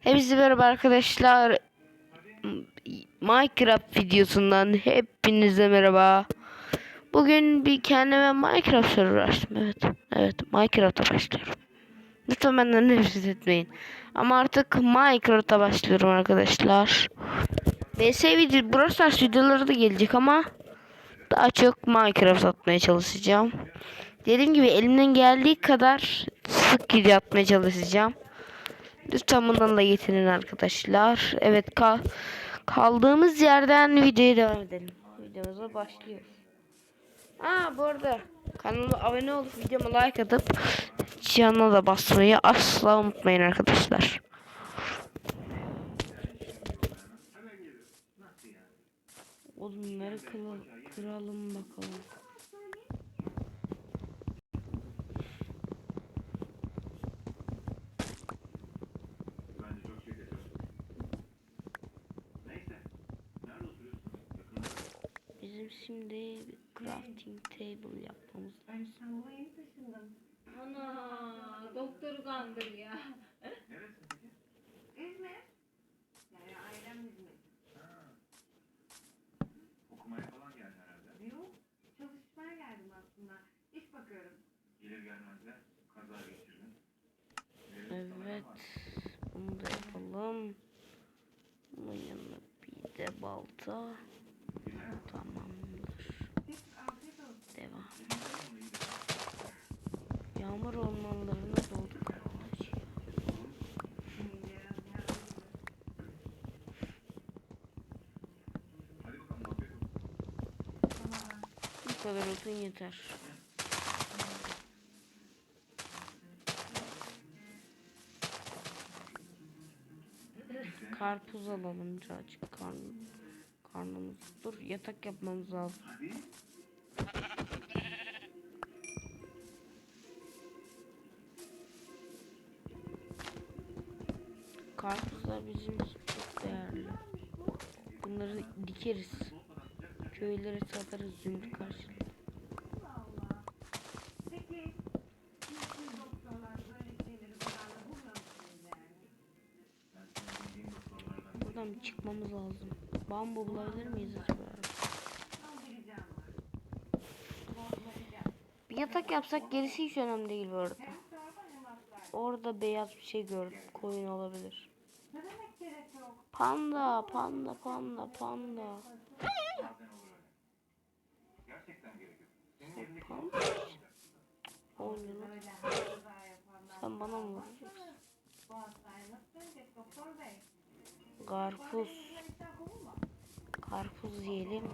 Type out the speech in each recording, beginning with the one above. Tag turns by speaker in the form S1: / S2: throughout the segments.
S1: Hepinize merhaba arkadaşlar. Minecraft videosundan hepinize merhaba. Bugün bir kendime Minecraft server açtım. Evet. Evet. Minecraft'a başlıyorum. Lütfen benden nefret etmeyin. Ama artık Minecraft'a başlıyorum arkadaşlar. BS video, Brawl Stars videoları da gelecek ama daha çok Minecraft atmaya çalışacağım. Dediğim gibi elimden geldiği kadar sık video atmaya çalışacağım. Lütfen bundan da arkadaşlar. Evet kal kaldığımız yerden videoya devam edelim. Videomuza başlıyoruz. Aa bu arada kanalıma abone olup videoma like atıp çanına da basmayı asla unutmayın arkadaşlar. Oğlum bunları kıra- kıralım bakalım.
S2: Bence çok şey kaçırdım. Neyse. Nerede oturuyorsun? Yakında.
S1: Bizim şimdi bir crafting table yapmamız
S3: taşındım.
S4: Ana doktoru kandır ya.
S2: Neresi peki?
S3: İzmir. Yani ailem İzmir.
S2: Ha. Okumaya falan geldin herhalde.
S3: Yok. Çalışmaya geldim aslında. İş bakıyorum.
S2: Gelir gelmez de kaza sana
S1: Evet. Bunu da yapalım. Bunun yanına bir de balta. Tamamdır.
S3: Siz afiyet olsun.
S1: Devam.
S2: Onu iyi de.
S1: Yağmur ormanlarına doğduk arkadaş.
S3: Şimdi biraz yardım edin.
S2: Hadi bakalım afiyet olsun.
S3: Ama
S1: Bu kadar olsun yeter. Karpuz alalım birazcık karn karnımız. Dur yatak yapmamız lazım. Karpuzlar bizim için çok değerli. Bunları dikeriz. Köylere satarız zümrüt karşılığı. Bambu bulabilir miyiz acaba?
S3: Bir
S1: yatak yapsak gerisi hiç önemli değil bu arada. Orada beyaz bir şey gördüm. Koyun olabilir. Panda, panda, panda, panda. Panda.
S3: Yapanlar.
S1: Sen bana mı vuracaksın? Karpuz. Karpuz yiyelim.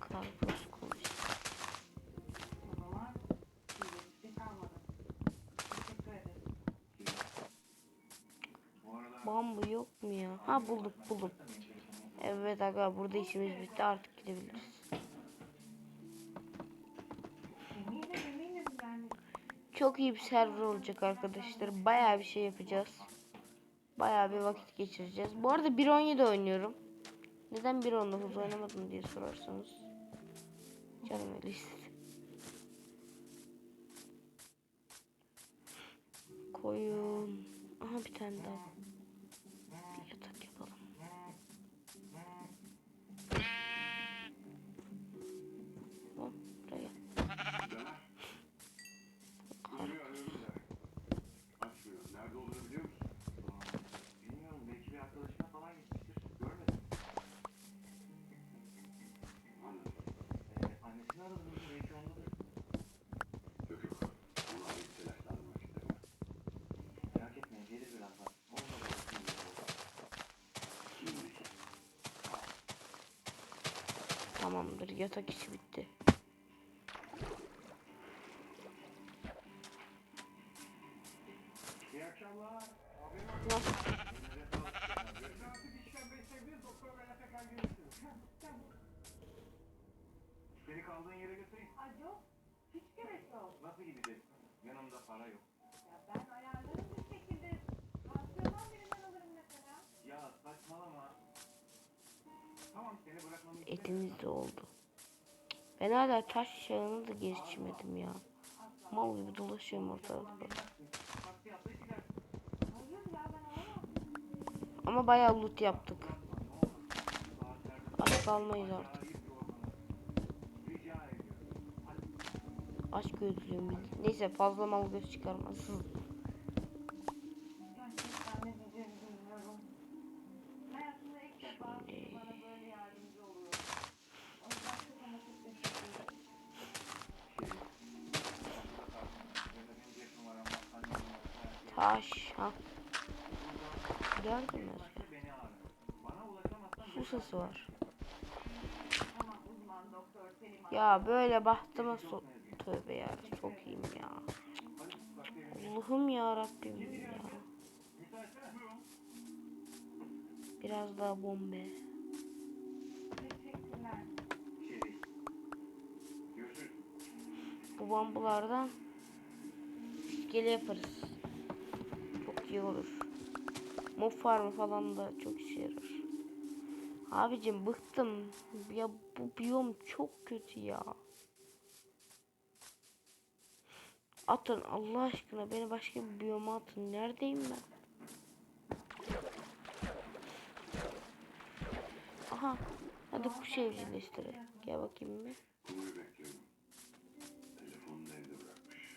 S1: Karpuz
S2: aralar
S1: Bambu yok mu ya? Ha bulduk bulduk. Evet aga burada işimiz bitti artık gidebiliriz. Çok iyi bir server olacak arkadaşlar. Bayağı bir şey yapacağız. Bayağı bir vakit geçireceğiz. Bu arada 1.17 oynuyorum. Neden 1.19 oynamadım diye sorarsanız. Canım istedi. Koyun. Aha bir tane daha. Tamamdır. Yatak işi bitti.
S2: İyi akşamlar.
S1: Nasıl?
S2: Seni kaldığın yere götüreyim.
S3: Ay yok. Hiç gerek yok.
S2: Nasıl gideceksin? Yanımda para yok. Tamam seni bırakmamı
S1: Etimiz de oldu. Ben hala taş çağını da geçmedim ya. Mal gibi dolaşıyorum ortalıkta. Ama bayağı loot yaptık. Aç kalmayız artık. Aç gözlüğüm. Neyse fazla mal göz çıkarmasın. Ya böyle bahtıma so Tövbe ya sokayım ya. Allah'ım ya Rabbim ya. Biraz daha bombe. Bu bambulardan iskele yaparız. Çok iyi olur. Mob farmı falan da çok işe yarar. Abicim bıktım. Ya bu biyom çok kötü ya. Atın Allah aşkına beni başka bir biyoma atın. Neredeyim ben? Aha. Hadi kuş evcilleştirelim. Gel bakayım bir.
S2: Konuyu bekliyorum. Telefonunu evde bırakmış.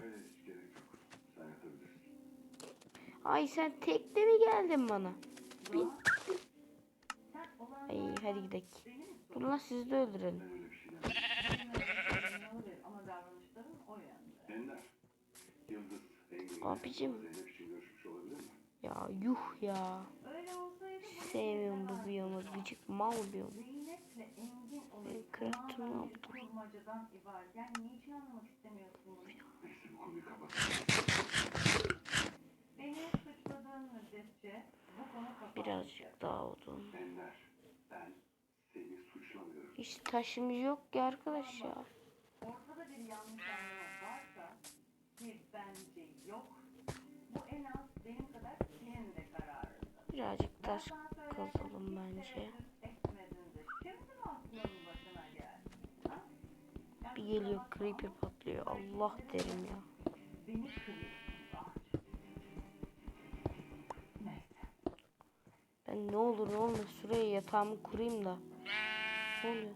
S2: Ben
S1: Ay sen tekte mi geldin bana? Bin. Ay hadi gidelim. Dur lan sizi de öldürelim.
S2: Şey.
S1: Abicim.
S2: Mi?
S1: Ya yuh ya. Sevmiyorum bu biyomu. Gıcık mal biyomu. Ben
S3: bir
S1: yaptım?
S3: Yani niçin anlamak istemiyorsun bunu?
S2: Neyse bu konuyu kapat.
S3: Beni suçladığın müddetçe bu konu kapanmayacak.
S1: Birazcık daha odun.
S2: Ender. Ben seni suçlamıyorum.
S1: Hiç taşımız yok ki arkadaş ya.
S3: Ortada bir yanlış anlama varsa ki bence yok. Bu en az benim kadar senin de kararında.
S1: Birazcık taş kazalım bence. Bir geliyor creeper patlıyor. Allah derim ya.
S3: Beni kırıyorsun
S1: Ben ne olur ne olmaz şuraya yatağımı kurayım da. Ne oluyor?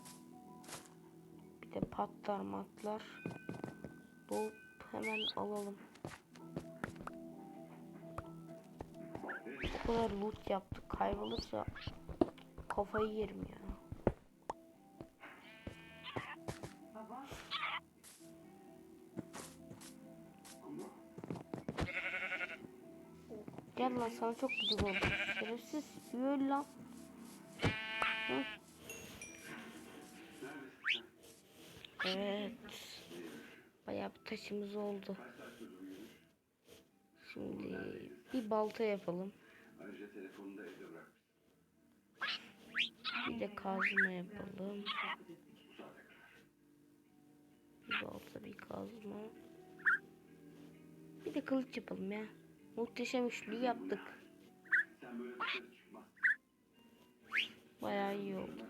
S1: Bir de patlar matlar. Dolup hemen alalım. O kadar loot yaptık. Kaybolursa kafayı yerim ya. Lan sana çok gıcık oldum. Şerefsiz yürü lan. Evet. Bayağı bir taşımız oldu. Şimdi bir balta yapalım.
S2: ayrıca telefonunu da evde.
S1: Bir de kazma yapalım. Bir balta bir kazma. Bir de kılıç yapalım ya. Muhteşem üçlü yaptık. Bayağı iyi oldu.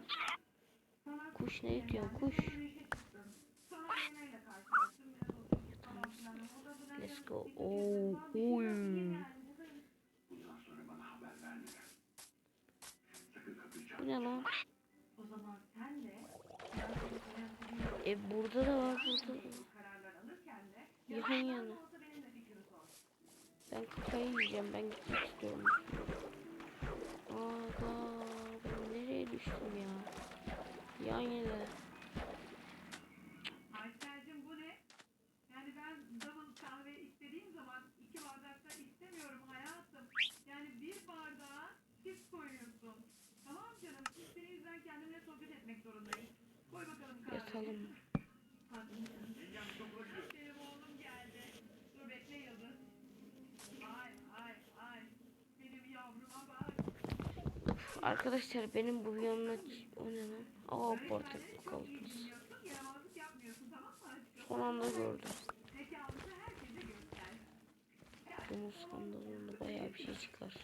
S1: Kuş ne diyor kuş? Let's go. Oo, oy. Bu ne lan? E burada da var burada Yan yana.
S3: olsa benim de fikrimi sor.
S1: Ben kafayı yiyeceğim. Ben gitmek istiyorum. Aga ben nereye düştüm ya? Yan yana.
S3: Aysel'cim bu ne? Yani ben double kahve istediğim zaman iki bardakta istemiyorum hayatım. Yani bir bardağa çift koyuyorsun. Tamam canım. Siz senin yüzünden kendimle sohbet etmek zorundayım. Koy bakalım kahveyi.
S1: Yatalım. Arkadaşlar benim bu yanına o ne lan? Aa? Son anda gördüm. Bunun sandalında bayağı bir şey çıkar.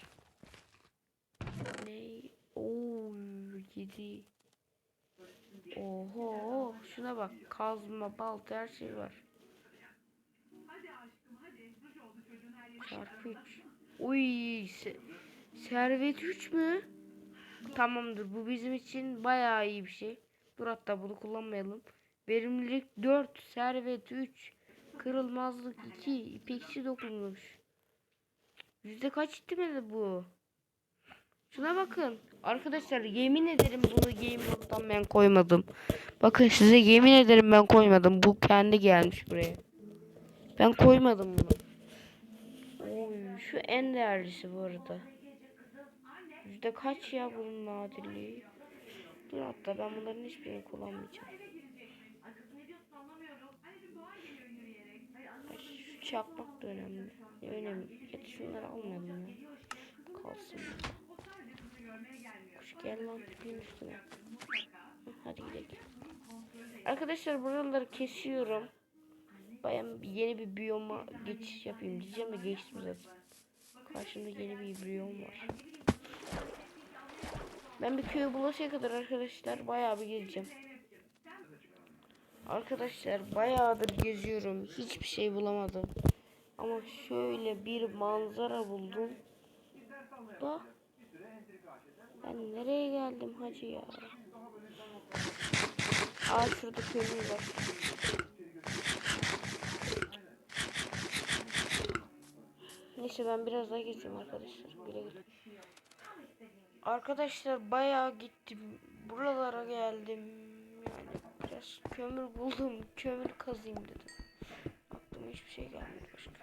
S1: Ne? Oo yedi. Oho şuna bak kazma balta her şey var. Çarpı 3. Uy. Se servet 3 mü? Tamamdır. Bu bizim için bayağı iyi bir şey. Dur hatta bunu kullanmayalım. Verimlilik 4. Servet 3. Kırılmazlık 2. İpeksi dokunmuş. Yüzde kaç ihtimalle bu? Şuna bakın. Arkadaşlar yemin ederim bunu game moddan ben koymadım. Bakın size yemin ederim ben koymadım. Bu kendi gelmiş buraya. Ben koymadım bunu. Oy, şu en değerlisi bu arada. Yüzde kaç ya bunun nadirliği? Dur hatta ben bunların hiçbirini kullanmayacağım. Ay, Şu çakmak da önemli. Ne önemli? Ya şunları almayalım ya. Kalsın. Kuş gel lan tüpün üstüne. Hadi gidelim. Arkadaşlar buraları kesiyorum. Bayan yeni bir biyoma geçiş yapayım diyeceğim de geçtim zaten. Karşımda yeni bir biyom var. Ben bir köye bulaşaya kadar arkadaşlar bayağı bir gezeceğim. Arkadaşlar bayağıdır geziyorum. Hiçbir şey bulamadım. Ama şöyle bir manzara buldum. Da ben nereye geldim hacı ya? Aa şurada kömür var. Neyse ben biraz daha gezeyim arkadaşlar. Güle güle. Arkadaşlar bayağı gittim. Buralara geldim. Yani biraz kömür buldum. Kömür kazayım dedim. Aklıma hiçbir şey gelmedi başka.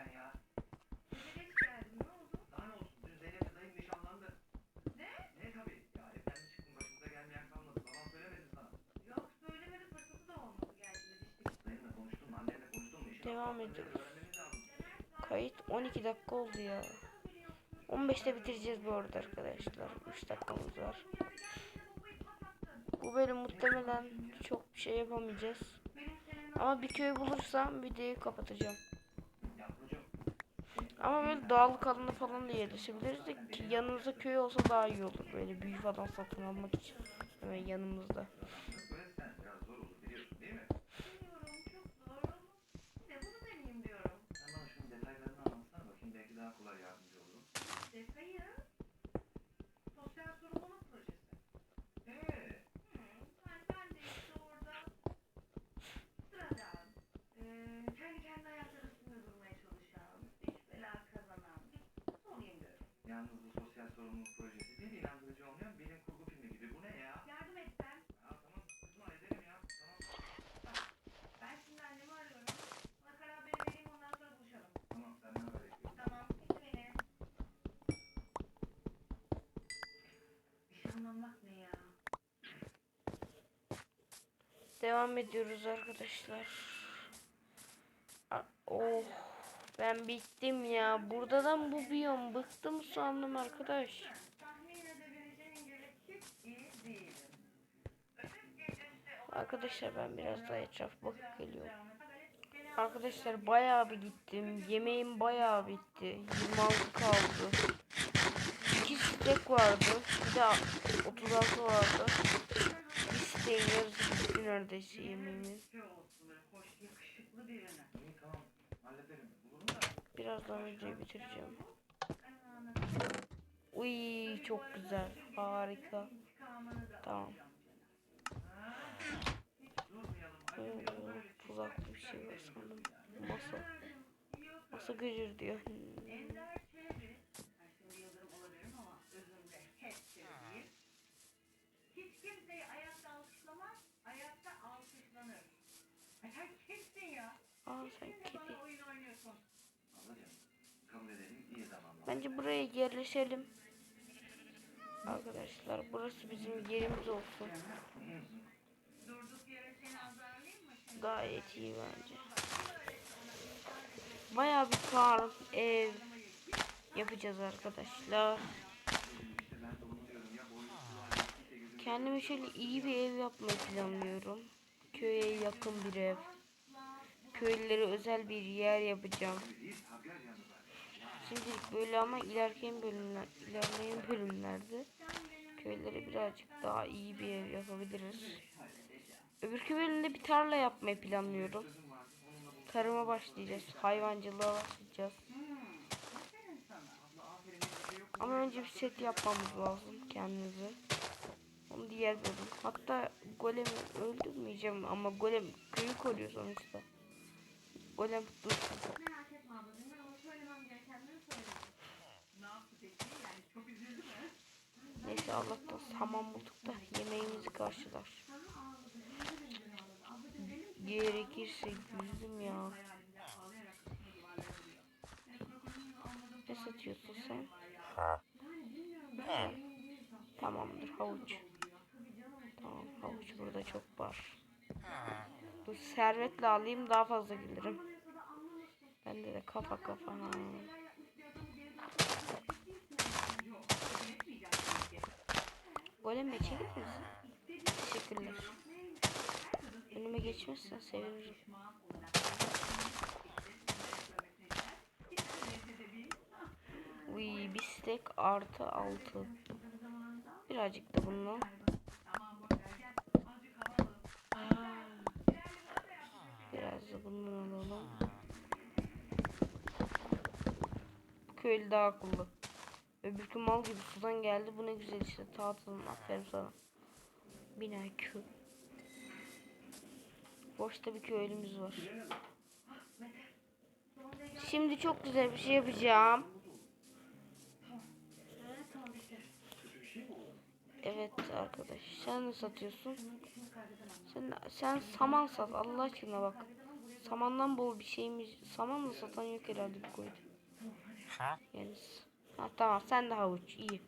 S1: Devam ediyoruz. Kayıt 12 dakika oldu ya. 15'te bitireceğiz bu arada arkadaşlar. 3 dakikamız var. Bu bölüm muhtemelen çok bir şey yapamayacağız. Ama bir köy bulursam videoyu kapatacağım. Ama böyle dağlık alanda falan da yerleşebiliriz de ki yanımızda köy olsa daha iyi olur. Böyle büyü falan satın almak için. Hemen yanımızda.
S2: Böyle sen biraz zor olur biliyorsun değil mi?
S3: Bilmiyorum çok zor ama ne bunu deneyeyim diyorum.
S2: Sen bana şunun detaylarını anlatsana bakayım. Belki daha kolay yardımcı olurum.
S3: Detayı sosyal sorumluluk projesi. Hı, yani ben de işte orada sıradan, eee, kendi kendi ayakları üstünde durmaya çalışan, hiç bela kazanan bir olayım diyorum.
S2: Yalnız bu sosyal sorumluluk projesi bir inandırıcı olmayan bilim kurgu filmi gibi. Bu ne ya?
S3: Yardım etsen,
S2: Ya tamam kızma ederim ya. Tamam.
S3: ben şimdi annemi arıyorum. Ona karar beni vereyim ondan sonra buluşalım.
S2: Tamam senden haber bekliyorum.
S3: Tamam, bitti beni. Nişanlanmak ne ya?
S1: Devam ediyoruz arkadaşlar. Oh. Ben bittim ya. Buradan bu biyom. Bıktım sandım arkadaş. Arkadaşlar ben biraz daha etraf bakıp geliyorum. Arkadaşlar bayağı bir gittim. Yemeğim bayağı bitti. 26 kaldı. 2 stek vardı. Bir de 36 vardı. Yarısı bitti neredeyse yemeğimin.
S3: olsun böyle hoş, yakışıklı birine.
S2: İyi tamam. Hallederim. Bulurum da.
S1: Birazdan videoyu bitireceğim. Uy çok güzel. Harika. Tamam. Tuzaklı bir şey var sandım. Masa. Masa gıcır diyor. Aa sen kedi. Bence buraya yerleşelim. Arkadaşlar burası bizim yerimiz olsun. Gayet iyi bence. Bayağı bir farm, ev yapacağız arkadaşlar. Kendime şöyle iyi bir ev yapmayı planlıyorum. Köye yakın bir ev. Köylülere özel bir yer yapacağım. Şimdilik böyle ama ilerleyen bölümler, ilerleyen bölümlerde köylere birazcık daha iyi bir ev yapabiliriz. Öbürkü bölümde bir tarla yapmayı planlıyorum. Tarıma başlayacağız. Hayvancılığa başlayacağız. Ama önce bir set yapmamız lazım kendimize. Onu diğer bölüm. Hatta golemi öldürmeyeceğim ama golem köyü koruyor sonuçta. Golem dursun.
S4: Merak etme ablacığım ben ona söylemem gerekenleri söyledim.
S3: Ne yaptı peki? Yani çok üzüldü mü?
S1: Neyse Allah'tan saman bulduk da yemeğimizi karşılar. Gerekirse yüzdüm ya. Ne satıyorsun sen? Tamamdır havuç. Tamam havuç burada çok var. Bu servetle alayım daha fazla gelirim. Bende de kafa kafa ha. Golem mi çekeriz? Teşekkürler. Önüme geçmezsen sevinirim. Uy bir stack artı altı. Birazcık da bundan. Biraz da bundan alalım. Köylü daha akıllı. Öbürkü mal gibi sudan geldi. Bu ne güzel işte. Tatlım. Aferin sana. Bin IQ. Boşta bir köylümüz var. Şimdi çok güzel bir şey yapacağım. Evet arkadaş. Sen ne satıyorsun? Sen, sen saman sat. Allah aşkına bak. Samandan bol bir şeymiş. Samanla satan yok herhalde bu koydu. Yani ha, tamam sen de havuç iyi.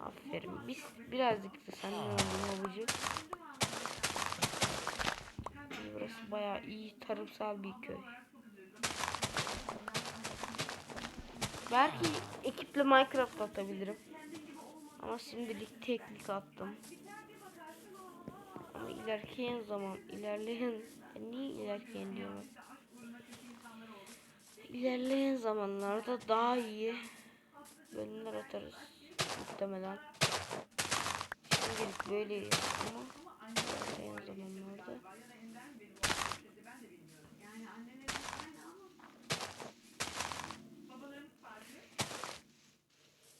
S1: Aferin. Biz birazcık da senden alalım havucu. Burası bayağı iyi tarımsal bir köy. Belki ekiple Minecraft atabilirim. Ama şimdilik teknik attım. Ama ilerleyen zaman ilerleyen Ya niye ilerleyen diyorum? İlerleyen zamanlarda daha iyi bölümler atarız muhtemelen. Şimdilik böyleyiz ama ilerleyen zamanlarda.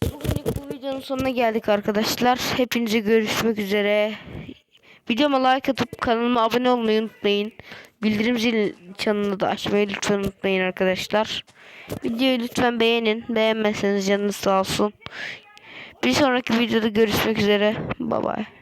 S1: Bugünlük bu videonun sonuna geldik arkadaşlar. Hepinize görüşmek üzere. Videoma like atıp kanalıma abone olmayı unutmayın. Bildirim zil çanını da açmayı lütfen unutmayın arkadaşlar. Videoyu lütfen beğenin. Beğenmezseniz canınız sağ olsun. Bir sonraki videoda görüşmek üzere. Bye bye.